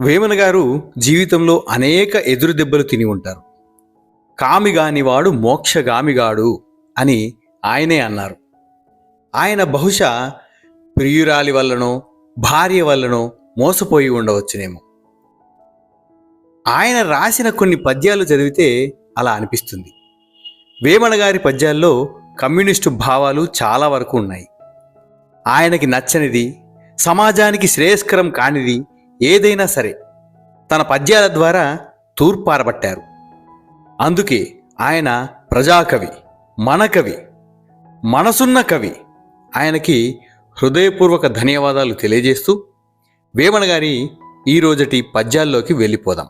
వేమన గారు జీవితంలో అనేక ఎదురు దెబ్బలు తిని ఉంటారు. కామిగానివాడు మోక్షగామిగాడు అని ఆయనే అన్నారు. ఆయన బహుశా ప్రియురాలి వల్లనో భార్య వల్లనో మోసపోయి ఉండవచ్చునేమో. ఆయన రాసిన కొన్ని పద్యాలు చదివితే అలా అనిపిస్తుంది. వేమన గారి పద్యాల్లో కమ్యూనిస్టు భావాలు చాలా వరకు ఉన్నాయి. ఆయనకి నచ్చనిది సమాజానికి శ్రేయస్కరం కానిది ఏదైనా సరే తన పద్యాల ద్వారా తూర్పారబట్టారు. అందుకే ఆయన ప్రజాకవి మన కవి మనసున్న కవి. ఆయనకి హృదయపూర్వక ధన్యవాదాలు తెలియజేస్తూ వేమన గారి ఈ పద్యాల్లోకి వెళ్ళిపోదాం.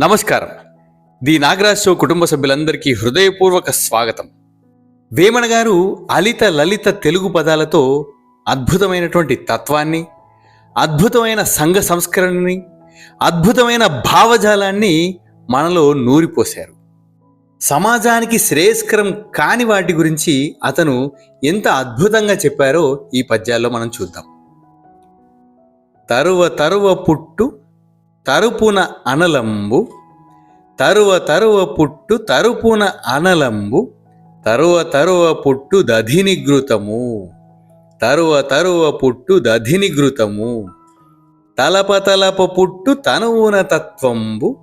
నమస్కారం. ది నాగరాజ్ షో కుటుంబ సభ్యులందరికీ హృదయపూర్వక స్వాగతం. వేమన గారు అలిత లలిత తెలుగు పదాలతో అద్భుతమైనటువంటి తత్వాన్ని అద్భుతమైన సంఘ సంస్కరణని అద్భుతమైన భావజాలాన్ని మనలో నూరిపోశారు. సమాజానికి శ్రేయస్కరం కాని వాటి గురించి అతను ఎంత అద్భుతంగా చెప్పారో ఈ పద్యాల్లో మనం చూద్దాం. తరువ తరువ పుట్టు తరుపున అనలంబు తరువ తరువ పుట్టు తరుపున అనలంబు తరువ తరువ పుట్టు దధినిగృతము తరువ తరువ పుట్టు దధినిగృతము తలప తలప పుట్టు తనువున తత్వంబు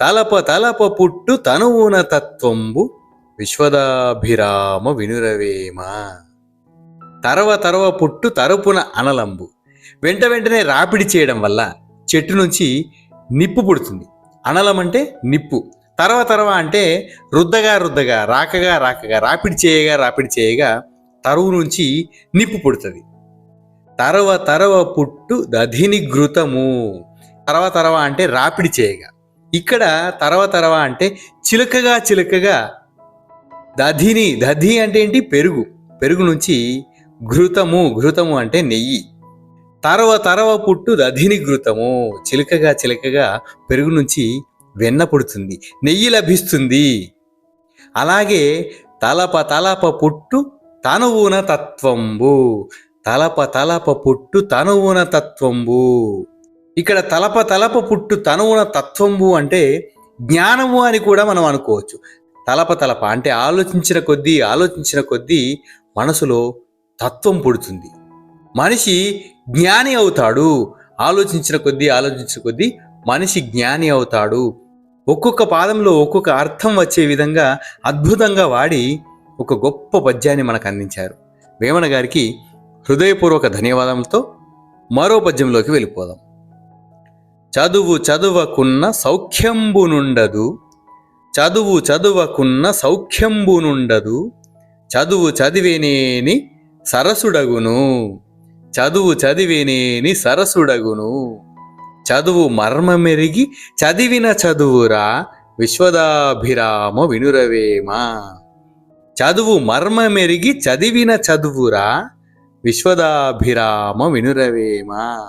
తలప తలప పుట్టు తనువున తత్వంబు విశ్వదాభిరామ వినురవేమ. తరవ తరవ పుట్టు తరపున అనలంబు. వెంట వెంటనే రాపిడి చేయడం వల్ల చెట్టు నుంచి నిప్పు పుడుతుంది. అనలం అంటే నిప్పు. తర్వ తర్వ అంటే రుద్దగా రుద్దగా రాకగా రాకగా రాపిడి చేయగా రాపిడి చేయగా తరువు నుంచి నిప్పు పుడుతుంది. తరవ తరవ పుట్టు దధిని ఘృతము తరవ తరవ అంటే రాపిడి చేయగా. ఇక్కడ తరవ తరవ అంటే చిలకగా చిలకగా దధిని దధి అంటే ఏంటి? పెరుగు. పెరుగు నుంచి ఘృతము ఘృతము అంటే నెయ్యి. తరవ తరవ పుట్టు దధినిగృతము చిలకగా చిలకగా పెరుగు నుంచి వెన్న పుడుతుంది. నెయ్యి లభిస్తుంది. అలాగే తలప తలప పుట్టు తనువున తత్వంబు. తలప తలప పుట్టు తనువున తత్వంబు. ఇక్కడ తలప తలప పుట్టు తనువున తత్వంబు అంటే జ్ఞానము అని కూడా మనం అనుకోవచ్చు. తలప తలప అంటే ఆలోచించిన కొద్దీ ఆలోచించిన కొద్దీ మనసులో తత్వం పుడుతుంది. మనిషి జ్ఞాని అవుతాడు. ఆలోచించిన కొద్దీ ఆలోచించిన కొద్దీ మనిషి జ్ఞాని అవుతాడు. ఒక్కొక్క పాదంలో ఒక్కొక్క అర్థం వచ్చే విధంగా అద్భుతంగా వాడి ఒక గొప్ప పద్యాన్ని మనకు అందించారు. వేమన గారికి హృదయపూర్వక ధన్యవాదములతో మరో పద్యంలోకి వెళ్ళిపోదాం. చదువు చదువకున్న సౌఖ్యంబునుండదు చదువు చదువకున్న సౌఖ్యంబునుండదు చదువు చదివేనేని సరసుడగును. చదువు చదివినేని సరసుడగును. చదువు మర్మమెరిగి చదివిన చదువురా విశ్వదాభిరామ వినురవేమ. చదువు మర్మమెరిగి చదివిన చదువురా విశ్వదాభిరామ వినురవేమ.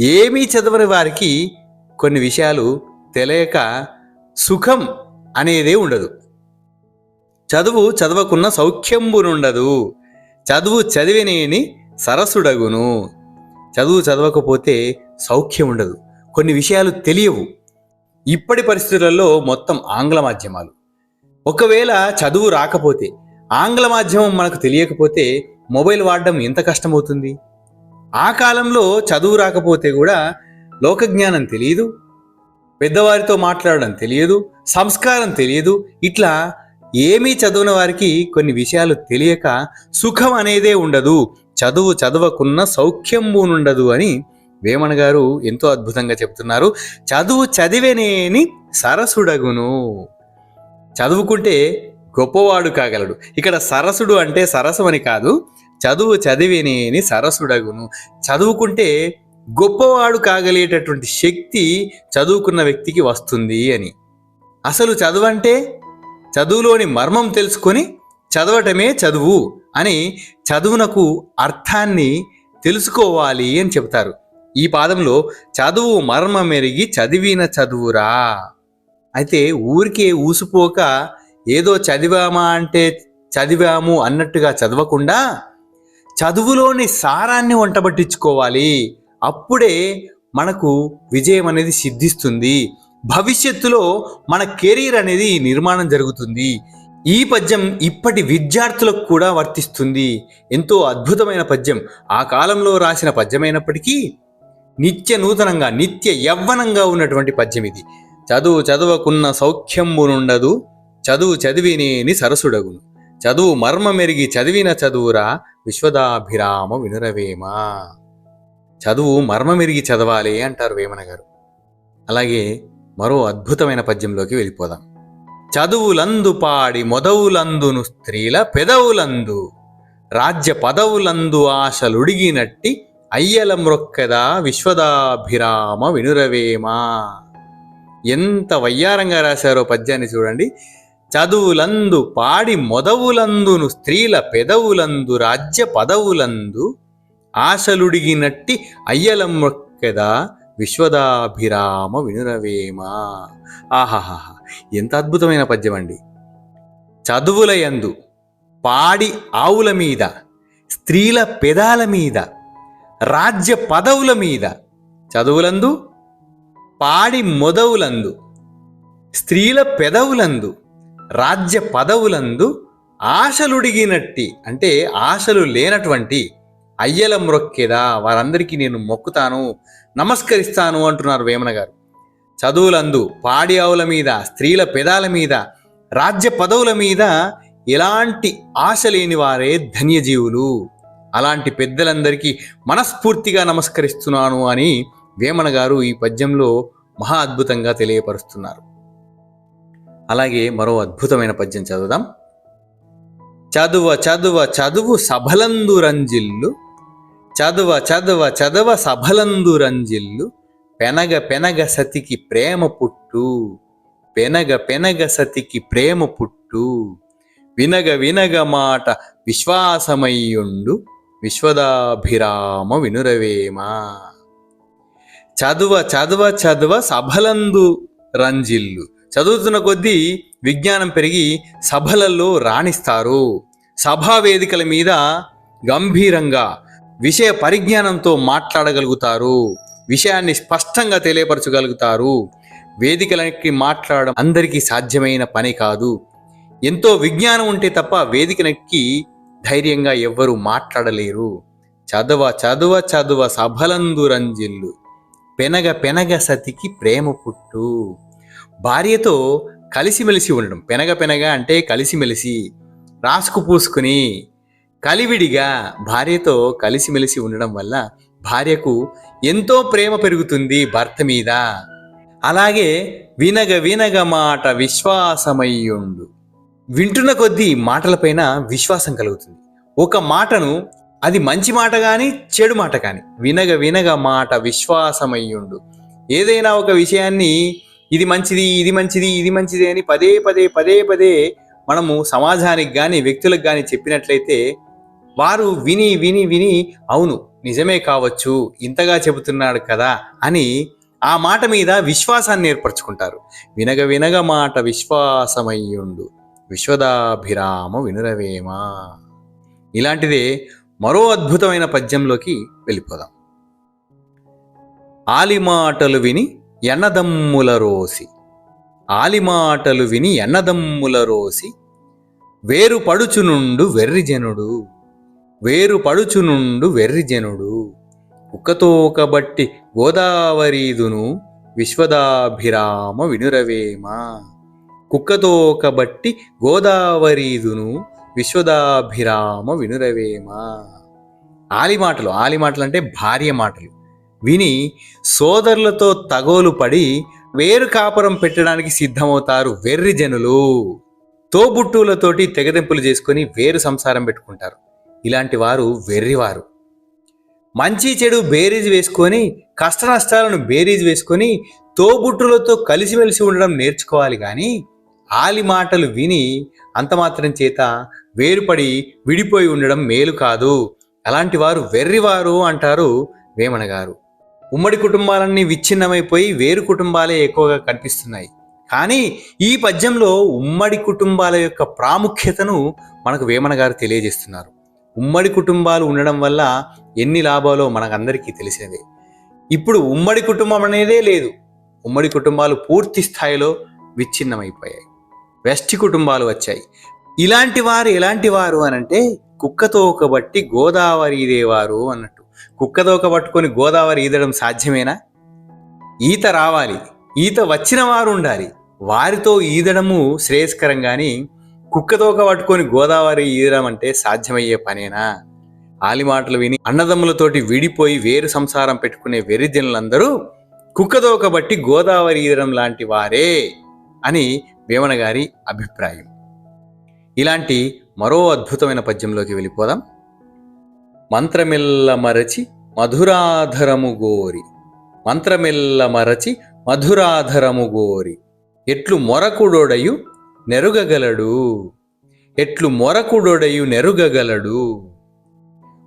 ఏమీ చదవని వారికి కొన్ని విషయాలు తెలియక సుఖం అనేదే ఉండదు. చదువు చదవకున్న సౌఖ్యంబునుండదు. చదువు చదివినేని సరసుడగును. చదువు చదవకపోతే సౌఖ్యం ఉండదు. కొన్ని విషయాలు తెలియవు. ఇప్పటి పరిస్థితులలో మొత్తం ఆంగ్ల మాధ్యమాలు. ఒకవేళ చదువు రాకపోతే ఆంగ్ల మాధ్యమం మనకు తెలియకపోతే మొబైల్ వాడడం ఎంత కష్టమవుతుంది? ఆ కాలంలో చదువు రాకపోతే కూడా లోకజ్ఞానం తెలియదు. పెద్దవారితో మాట్లాడడం తెలియదు. సంస్కారం తెలియదు. ఇట్లా ఏమీ చదువున వారికి కొన్ని విషయాలు తెలియక సుఖం అనేదే ఉండదు. చదువు చదవకున్న సౌఖ్యంబునుండదు అని వేమన గారు ఎంతో అద్భుతంగా చెప్తున్నారు. చదువు చదివేనేని సరసుడగును. చదువుకుంటే గొప్పవాడు కాగలడు. ఇక్కడ సరసుడు అంటే సరసు అని కాదు. చదువు చదివేనేని సరసుడగును. చదువుకుంటే గొప్పవాడు కాగలిగేటటువంటి శక్తి చదువుకున్న వ్యక్తికి వస్తుంది అని. అసలు చదువు అంటే చదువులోని మర్మం తెలుసుకొని చదవటమే చదువు. అని చదువునకు అర్థాన్ని తెలుసుకోవాలి అని చెప్తారు ఈ పాదంలో చదువు మర్మమెరిగి చదివిన చదువురా. అయితే ఊరికే ఊసిపోక ఏదో చదివామా అంటే చదివాము అన్నట్టుగా చదవకుండా చదువులోని సారాన్ని వంటబట్టించుకోవాలి. అప్పుడే మనకు విజయం అనేది సిద్ధిస్తుంది. భవిష్యత్తులో మన కెరీర్ అనేది నిర్మాణం జరుగుతుంది. ఈ పద్యం ఇప్పటి విద్యార్థులకు కూడా వర్తిస్తుంది. ఎంతో అద్భుతమైన పద్యం. ఆ కాలంలో రాసిన పద్యమైనప్పటికీ నిత్య నూతనంగా నిత్య యవ్వనంగా ఉన్నటువంటి పద్యం ఇది. చదువు చదవకున్న సౌఖ్యంబునుండదు చదువు చదివినేని సరసుడగును. చదువు మర్మమెరిగి చదివిన చదువురా విశ్వదాభిరామ వినురవేమ. చదువు మర్మమెరిగి చదవాలి అంటారు వేమన గారు. అలాగే మరో అద్భుతమైన పద్యంలోకి వెళ్ళిపోదాం. చదువులందు పాడి మొదవులందును స్త్రీల పెదవులందు రాజ్య పదవులందు ఆశలుడిగినట్టి అయ్యల మ్రొక్కదా విశ్వదాభిరామ వినురవేమా. ఎంత వయ్యారంగా రాశారో పద్యాన్ని చూడండి. చదువులందు పాడి మొదవులందును స్త్రీల పెదవులందు రాజ్య పదవులందు ఆశలుడిగినట్టి అయ్యల మొక్కెదా విశ్వదాభిరామ వినురవేమ. ఆహాహా ఎంత అద్భుతమైన పద్యం అండి. చదువుల యందు పాడి ఆవుల మీద స్త్రీల పెదాల మీద రాజ్య పదవుల మీద చదువులందు పాడి మొదవులందు స్త్రీల పెదవులందు రాజ్య పదవులందు ఆశలుడిగినట్టి అంటే ఆశలు లేనటువంటి అయ్యల మ్రొక్కేదా? వారందరికీ నేను మొక్కుతాను. నమస్కరిస్తాను అంటున్నారు వేమన గారు. చదువులందు పాడి ఆవుల మీద స్త్రీల పెదాల మీద రాజ్య పదవుల మీద ఎలాంటి ఆశ లేని వారే ధన్యజీవులు. అలాంటి పెద్దలందరికీ మనస్ఫూర్తిగా నమస్కరిస్తున్నాను అని వేమన గారు ఈ పద్యంలో మహా అద్భుతంగా తెలియపరుస్తున్నారు. అలాగే మరో అద్భుతమైన పద్యం చదువుదాం. చదువ చదువ చదువు సభలందు రంజిల్లు చదువ చదువ చదవ సభలందు రంజిల్లు పెనగ పెనగ సతికి ప్రేమ పుట్టు పెనగ పెనగ సతికి ప్రేమ పుట్టు వినగ వినగ మాట విశ్వాసమయ్యుండు విశ్వదాభిరామ వినురవేమ. చదువ చదువ చదువ సభలందు రంజిల్లు చదువుతున్న కొద్దీ విజ్ఞానం పెరిగి సభలలో రాణిస్తారు. సభా వేదికల మీద గంభీరంగా విషయ పరిజ్ఞానంతో మాట్లాడగలుగుతారు. విషయాన్ని స్పష్టంగా తెలియపరచగలుగుతారు. వేదికలకి మాట్లాడడం అందరికీ సాధ్యమైన పని కాదు. ఎంతో విజ్ఞానం ఉంటే తప్ప వేదికనెక్కి ధైర్యంగా ఎవ్వరూ మాట్లాడలేరు. చదవ చదువ చదువ సభలందు రంజిల్లు. పెనగ పెనగ సతికి ప్రేమ పుట్టు. భార్యతో కలిసిమెలిసి ఉండడం. పెనగ పెనగ అంటే కలిసిమెలిసి. రాసుకు పూసుకుని కలివిడిగా భార్యతో కలిసిమెలిసి ఉండడం వల్ల భార్యకు ఎంతో ప్రేమ పెరుగుతుంది భర్త మీద. అలాగే వినగ వినగ మాట విశ్వాసమయ్యుండు. వింటున్న కొద్దీ మాటలపైన విశ్వాసం కలుగుతుంది. ఒక మాటను అది మంచి మాట కానీ చెడు మాట కానీ వినగ వినగ మాట విశ్వాసమయ్యుండు. ఏదైనా ఒక విషయాన్ని ఇది మంచిది ఇది మంచిది ఇది మంచిది అని పదే పదే పదే పదే మనము సమాజానికి కానీ వ్యక్తులకు కానీ చెప్పినట్లయితే వారు విని విని విని అవును నిజమే కావచ్చు ఇంతగా చెబుతున్నాడు కదా అని ఆ మాట మీద విశ్వాసాన్ని ఏర్పరచుకుంటారు. వినగ వినగ మాట విశ్వాసమయ్యుండు. విశ్వదాభిరామ వినురవేమా? ఇలాంటిదే మరో అద్భుతమైన పద్యంలోకి వెళ్ళిపోదాం. ఆలిమాటలు విని ఎన్నదమ్ముల రోసి. ఆలిమాటలు విని ఎన్నదమ్ముల రోసి. వేరు పడుచునుండు వెర్రిజనుడు వేరు పడుచునుండు వెర్రిజనుడు కుక్కతోకబట్టి గోదావరీదును విశ్వదాభిరామ వినురవేమ. కుక్కతోకబట్టి గోదావరీదును విశ్వదాభిరామ వినురవేమ. ఆలిమాటలు ఆలిమాటలు అంటే భార్య మాటలు. విని సోదరులతో తగోలు పడి వేరు కాపురం పెట్టడానికి సిద్ధమవుతారు వెర్రి జనులు. తోబుట్టువులతోటి తెగదెంపులు చేసుకొని వేరు సంసారం పెట్టుకుంటారు. ఇలాంటి వారు వెర్రివారు. మంచి చెడు బేరీజ్ వేసుకొని కష్ట నష్టాలను బేరీజ్ వేసుకొని తోబుట్టులతో కలిసిమెలిసి ఉండడం నేర్చుకోవాలి కానీ ఆలి మాటలు విని అంత మాత్రం చేత వేరుపడి విడిపోయి ఉండడం మేలు కాదు. అలాంటి వారు వెర్రివారు అంటారు వేమన గారు ఉమ్మడి కుటుంబాలన్నీ విచ్ఛిన్నమైపోయి వేరు కుటుంబాలే ఎక్కువగా కనిపిస్తున్నాయి. కానీ ఈ పద్యంలో ఉమ్మడి కుటుంబాల యొక్క ప్రాముఖ్యతను మనకు వేమన గారు తెలియజేస్తున్నారు. ఉమ్మడి కుటుంబాలు ఉండడం వల్ల ఎన్ని లాభాలో మనకందరికీ తెలిసినదే ఇప్పుడు ఉమ్మడి కుటుంబం అనేదే లేదు. ఉమ్మడి కుటుంబాలు పూర్తి స్థాయిలో విచ్ఛిన్నమైపోయాయి. వెస్టి కుటుంబాలు వచ్చాయి. ఇలాంటి వారు ఎలాంటి వారు అనంటే కుక్కతోక బట్టి గోదావరి ఈదేవారు అన్నట్టు. కుక్కతోక పట్టుకొని గోదావరి ఈదడం సాధ్యమేనా? ఈత రావాలి. ఈత వచ్చిన వారు ఉండాలి. వారితో ఈదడము శ్రేయస్కరం కానీ కుక్కతోక పట్టుకొని గోదావరి ఈదడం అంటే సాధ్యమయ్యే పనేనా? ఆలిమాటలు విని అన్నదమ్ములతోటి విడిపోయి వేరు సంసారం పెట్టుకునే వెరిజనులందరూ కుక్కతోక బట్టి గోదావరి ఈదరం లాంటి వారే అని వేమన గారి అభిప్రాయం. ఇలాంటి మరో అద్భుతమైన పద్యంలోకి వెళ్ళిపోదాం. మంత్రమెల్ల మరచి మధురాధరము గోరి. మంత్రమెల్ల మరచి మధురాధరము గోరి. ఎట్లు మొరకుడోడయు నెరుగగలడు. ఎట్లు మొరకుడొడయు నెరుగగలడు.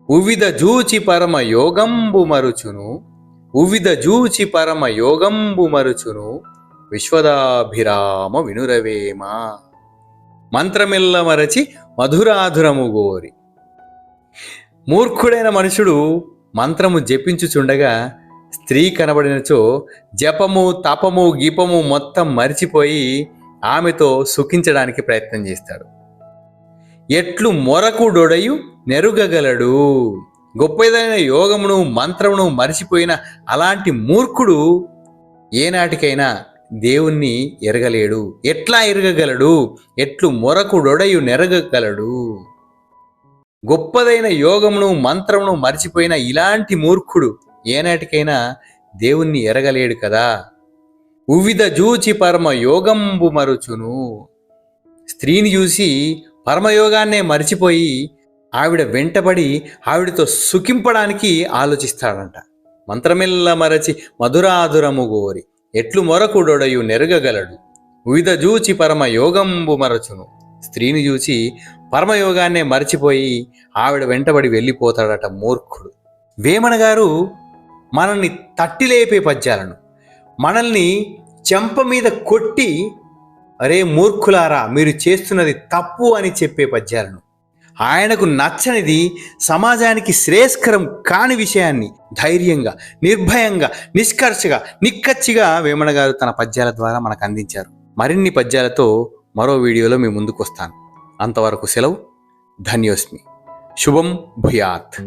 ఉవిద జూచి పరమ యోగంబు మరుచును. ఉవిద జూచి పరమ యోగంబు మరుచును. విశ్వదాభిరామ వినురవేమ. మంత్రమిల్ల మరచి మధురాధురము గోరి. మూర్ఖుడైన మనుషుడు మంత్రము జపించుచుండగా స్త్రీ కనబడినచో జపము తపము గీపము మొత్తం మరిచిపోయి ఆమెతో సుఖించడానికి ప్రయత్నం చేస్తాడు. ఎట్లు మొరకుడొడయు నెరుగగలడు. గొప్పదైన యోగమును మంత్రమును మరిచిపోయిన అలాంటి మూర్ఖుడు ఏనాటికైనా దేవుణ్ణి ఎరగలేడు. ఎట్లా ఎరగగలడు? ఎట్లు మొరకుడొడయు నెరగగలడు. గొప్పదైన యోగమును మంత్రమును మరిచిపోయిన ఇలాంటి మూర్ఖుడు ఏనాటికైనా దేవుణ్ణి ఎరగలేడు కదా? ఉవిధ జూచి పరమ యోగంబు మరుచును. స్త్రీని చూసి పరమయోగాన్నే మరిచిపోయి ఆవిడ వెంటబడి ఆవిడతో సుఖింపడానికి ఆలోచిస్తాడంట. మంత్రమిల్ల మరచి మధురాధురము గోరి ఎట్లు మొరకుడొడయు నెరగగలడు. వివిధ జూచి పరమ యోగంబు మరచును. స్త్రీని చూచి పరమయోగాన్నే మరచిపోయి ఆవిడ వెంటబడి వెళ్ళిపోతాడట మూర్ఖుడు. వేమన గారు మనల్ని తట్టిలేపే పద్యాలను. మనల్ని చెంప మీద కొట్టి అరే మూర్ఖులారా మీరు చేస్తున్నది తప్పు అని చెప్పే పద్యాలను. ఆయనకు నచ్చనిది సమాజానికి శ్రేయస్కరం కాని విషయాన్ని ధైర్యంగా నిర్భయంగా నిష్కర్షగా నిక్కచ్చిగా వేమన గారు తన పద్యాల ద్వారా మనకు అందించారు. మరిన్ని పద్యాలతో మరో వీడియోలో మీ ముందుకు వస్తాను అంతవరకు సెలవు. ధన్యోస్మి. శుభం భూయాత్.